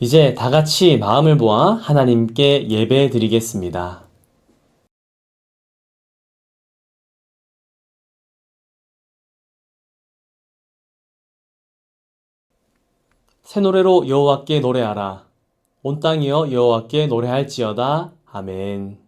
이제 다 같이 마음을 모아 하나님께 예배 드리겠습니다. 새 노래로 여호와께 노래하라. 온 땅이여 여호와께 노래할지어다. 아멘.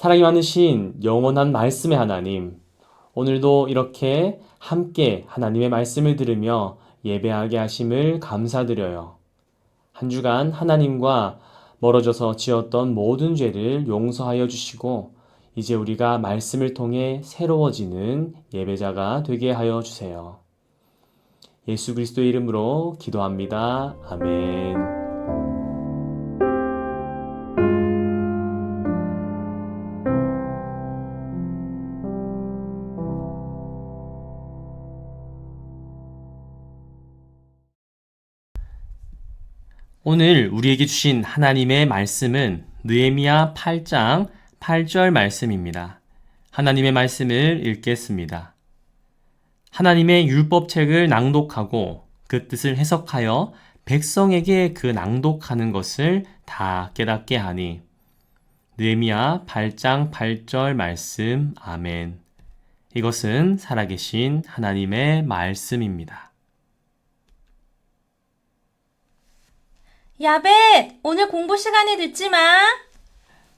사랑이 많으신 영원한 말씀의 하나님, 오늘도 이렇게 함께 하나님의 말씀을 들으며 예배하게 하심을 감사드려요. 한 주간 하나님과 멀어져서 지었던 모든 죄를 용서하여 주시고, 이제 우리가 말씀을 통해 새로워지는 예배자가 되게 하여 주세요. 예수 그리스도의 이름으로 기도합니다. 아멘. 오늘 우리에게 주신 하나님의 말씀은 느헤미야 8장 8절 말씀입니다. 하나님의 말씀을 읽겠습니다. 하나님의 율법책을 낭독하고 그 뜻을 해석하여 백성에게 그 낭독하는 것을 다 깨닫게 하니 느헤미야 8장 8절 말씀 아멘. 이것은 살아계신 하나님의 말씀입니다. 야벳, 오늘 공부 시간에 늦지 마.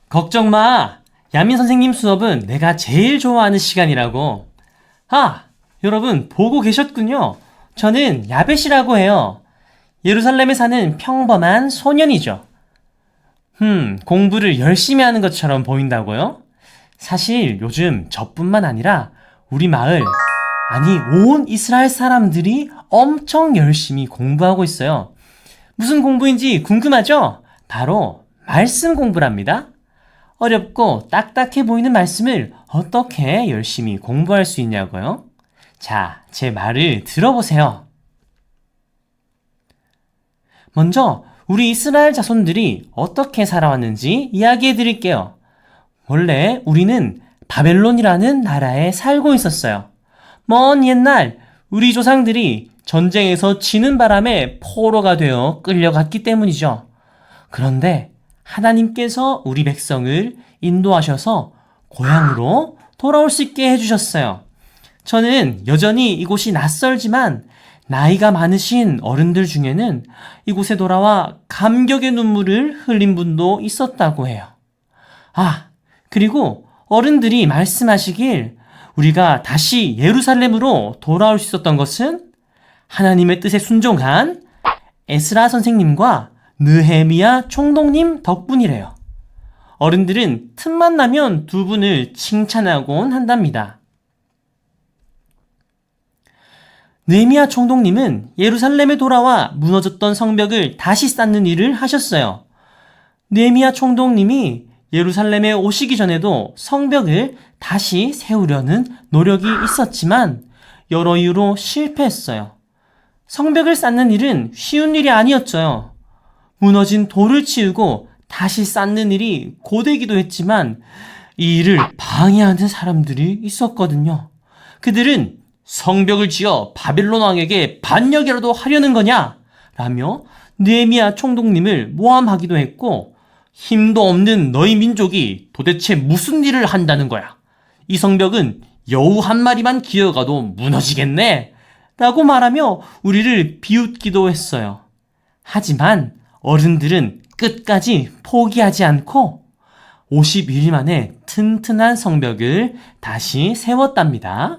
걱정 마. 야민 선생님 수업은 내가 제일 좋아하는 시간이라고. 아, 여러분 보고 계셨군요. 저는 야벳이라고 해요. 예루살렘에 사는 평범한 소년이죠. 음, 공부를 열심히 하는 것처럼 보인다고요? 사실 요즘 저뿐만 아니라 우리 마을, 아니 온 이스라엘 사람들이 엄청 열심히 공부하고 있어요. 무슨 공부인지 궁금하죠? 바로 말씀 공부랍니다. 어렵고 딱딱해 보이는 말씀을 어떻게 열심히 공부할 수 있냐고요? 자, 제 말을 들어보세요. 먼저 우리 이스라엘 자손들이 어떻게 살아왔는지 이야기해 드릴게요. 원래 우리는 바벨론이라는 나라에 살고 있었어요. 먼 옛날 우리 조상들이 전쟁에서 지는 바람에 포로가 되어 끌려갔기 때문이죠. 그런데 하나님께서 우리 백성을 인도하셔서 고향으로 돌아올 수 있게 해주셨어요. 저는 여전히 이곳이 낯설지만 나이가 많으신 어른들 중에는 이곳에 돌아와 감격의 눈물을 흘린 분도 있었다고 해요. 아, 그리고 어른들이 말씀하시길 우리가 다시 예루살렘으로 돌아올 수 있었던 것은 하나님의 뜻에 순종한 에스라 선생님과 느헤미야 총독님 덕분이래요. 어른들은 틈만 나면 두 분을 칭찬하곤 한답니다. 느헤미야 총독님은 예루살렘에 돌아와 무너졌던 성벽을 다시 쌓는 일을 하셨어요. 느헤미야 총독님이 예루살렘에 오시기 전에도 성벽을 다시 세우려는 노력이 있었지만 여러 이유로 실패했어요. 성벽을 쌓는 일은 쉬운 일이 아니었죠. 무너진 돌을 치우고 다시 쌓는 일이 고되기도 했지만 이 일을 방해하는 사람들이 있었거든요. 그들은 성벽을 지어 바벨론 왕에게 반역이라도 하려는 거냐? 라며 느헤미야 총독님을 모함하기도 했고 힘도 없는 너희 민족이 도대체 무슨 일을 한다는 거야? 이 성벽은 여우 한 마리만 기어가도 무너지겠네? 라고 말하며 우리를 비웃기도 했어요. 하지만 어른들은 끝까지 포기하지 않고 51일 만에 튼튼한 성벽을 다시 세웠답니다.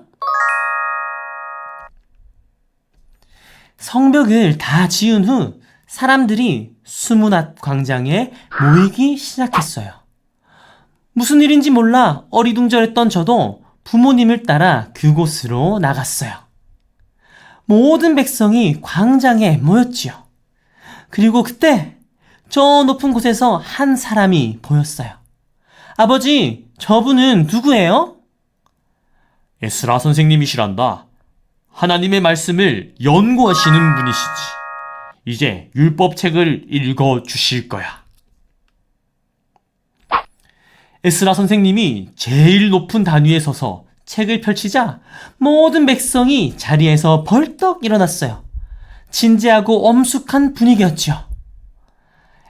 성벽을 다 지은 후 사람들이 수문앞 광장에 모이기 시작했어요. 무슨 일인지 몰라 어리둥절했던 저도 부모님을 따라 그곳으로 나갔어요. 모든 백성이 광장에 모였지요. 그리고 그때 저 높은 곳에서 한 사람이 보였어요. 아버지, 저분은 누구예요? 에스라 선생님이시란다. 하나님의 말씀을 연구하시는 분이시지. 이제 율법책을 읽어 주실 거야. 에스라 선생님이 제일 높은 단위에 서서 책을 펼치자 모든 백성이 자리에서 벌떡 일어났어요. 진지하고 엄숙한 분위기였죠.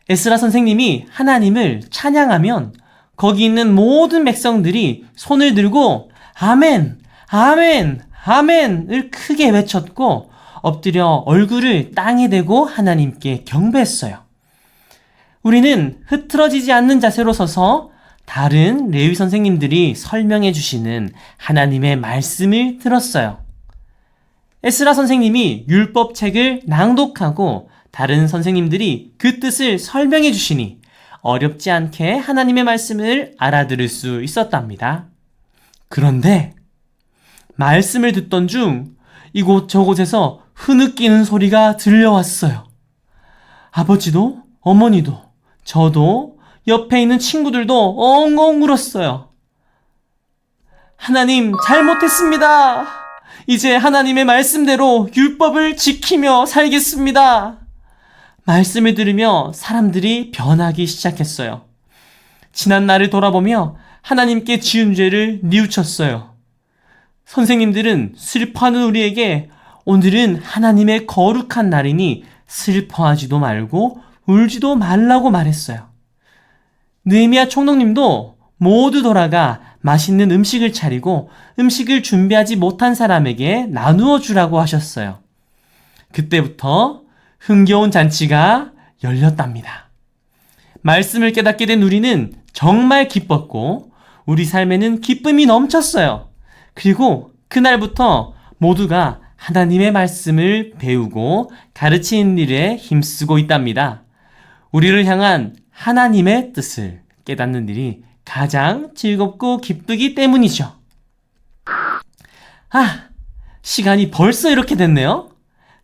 에스라 선생님이 하나님을 찬양하면 거기 있는 모든 백성들이 손을 들고 아멘, 아멘, 아멘을 크게 외쳤고 엎드려 얼굴을 땅에 대고 하나님께 경배했어요. 우리는 흐트러지지 않는 자세로 서서 다른 레위 선생님들이 설명해 주시는 하나님의 말씀을 들었어요. 에스라 선생님이 율법책을 낭독하고 다른 선생님들이 그 뜻을 설명해 주시니 어렵지 않게 하나님의 말씀을 알아들을 수 있었답니다. 그런데 말씀을 듣던 중 이곳 저곳에서 흐느끼는 소리가 들려왔어요. 아버지도 어머니도 저도 옆에 있는 친구들도 엉엉 울었어요. 하나님 잘못했습니다. 이제 하나님의 말씀대로 율법을 지키며 살겠습니다. 말씀을 들으며 사람들이 변하기 시작했어요. 지난 날을 돌아보며 하나님께 지은 죄를 뉘우쳤어요. 선생님들은 슬퍼하는 우리에게 오늘은 하나님의 거룩한 날이니 슬퍼하지도 말고 울지도 말라고 말했어요. 느헤미야 총독님도 모두 돌아가 맛있는 음식을 차리고 음식을 준비하지 못한 사람에게 나누어 주라고 하셨어요. 그때부터 흥겨운 잔치가 열렸답니다. 말씀을 깨닫게 된 우리는 정말 기뻤고 우리 삶에는 기쁨이 넘쳤어요. 그리고 그날부터 모두가 하나님의 말씀을 배우고 가르치는 일에 힘쓰고 있답니다. 우리를 향한 하나님의 뜻을 깨닫는 일이 가장 즐겁고 기쁘기 때문이죠. 아, 시간이 벌써 이렇게 됐네요.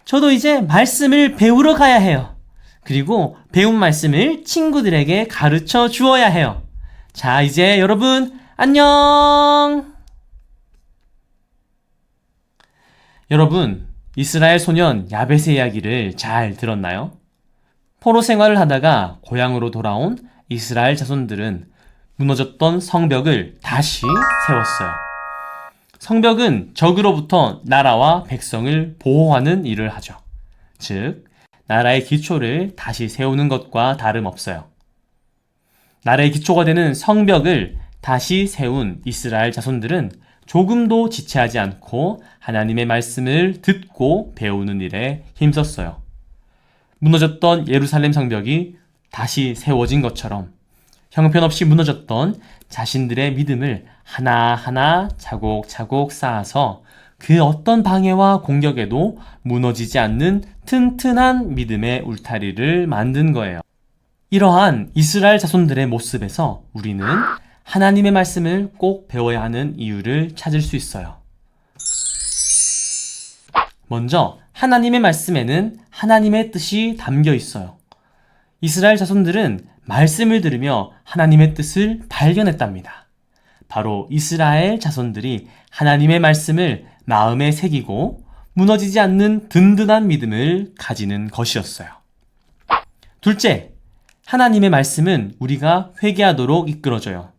저도 이제 말씀을 배우러 가야 해요. 그리고 배운 말씀을 친구들에게 가르쳐 주어야 해요. 자, 이제 여러분, 안녕! 여러분, 이스라엘 소년 야벳의 이야기를 잘 들었나요? 포로 생활을 하다가 고향으로 돌아온 이스라엘 자손들은 무너졌던 성벽을 다시 세웠어요. 성벽은 적으로부터 나라와 백성을 보호하는 일을 하죠. 즉, 나라의 기초를 다시 세우는 것과 다름없어요. 나라의 기초가 되는 성벽을 다시 세운 이스라엘 자손들은 조금도 지체하지 않고 하나님의 말씀을 듣고 배우는 일에 힘썼어요. 무너졌던 예루살렘 성벽이 다시 세워진 것처럼 형편없이 무너졌던 자신들의 믿음을 하나하나 차곡차곡 쌓아서 그 어떤 방해와 공격에도 무너지지 않는 튼튼한 믿음의 울타리를 만든 거예요. 이러한 이스라엘 자손들의 모습에서 우리는 하나님의 말씀을 꼭 배워야 하는 이유를 찾을 수 있어요. 먼저 하나님의 말씀에는 하나님의 뜻이 담겨 있어요. 이스라엘 자손들은 말씀을 들으며 하나님의 뜻을 발견했답니다. 바로 이스라엘 자손들이 하나님의 말씀을 마음에 새기고 무너지지 않는 든든한 믿음을 가지는 것이었어요. 둘째, 하나님의 말씀은 우리가 회개하도록 이끌어줘요.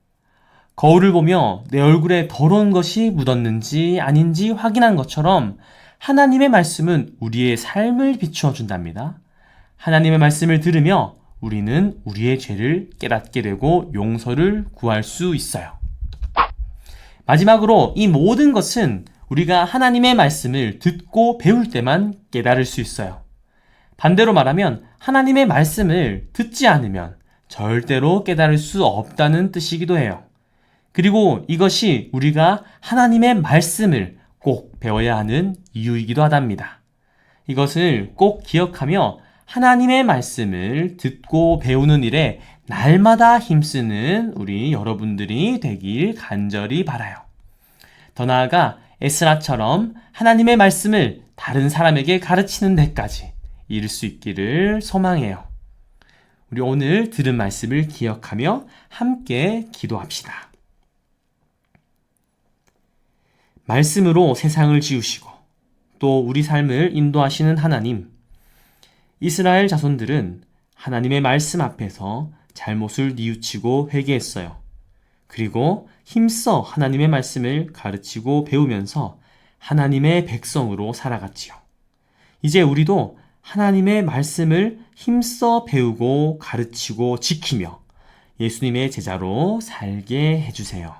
거울을 보며 내 얼굴에 더러운 것이 묻었는지 아닌지 확인한 것처럼 하나님의 말씀은 우리의 삶을 비추어 준답니다. 하나님의 말씀을 들으며 우리는 우리의 죄를 깨닫게 되고 용서를 구할 수 있어요. 마지막으로 이 모든 것은 우리가 하나님의 말씀을 듣고 배울 때만 깨달을 수 있어요. 반대로 말하면 하나님의 말씀을 듣지 않으면 절대로 깨달을 수 없다는 뜻이기도 해요. 그리고 이것이 우리가 하나님의 말씀을 꼭 배워야 하는 이유이기도 하답니다. 이것을 꼭 기억하며 하나님의 말씀을 듣고 배우는 일에 날마다 힘쓰는 우리 여러분들이 되길 간절히 바라요. 더 나아가 에스라처럼 하나님의 말씀을 다른 사람에게 가르치는 데까지 이룰 수 있기를 소망해요. 우리 오늘 들은 말씀을 기억하며 함께 기도합시다. 말씀으로 세상을 지으시고 또 우리 삶을 인도하시는 하나님, 이스라엘 자손들은 하나님의 말씀 앞에서 잘못을 뉘우치고 회개했어요. 그리고 힘써 하나님의 말씀을 가르치고 배우면서 하나님의 백성으로 살아갔지요. 이제 우리도 하나님의 말씀을 힘써 배우고 가르치고 지키며 예수님의 제자로 살게 해주세요.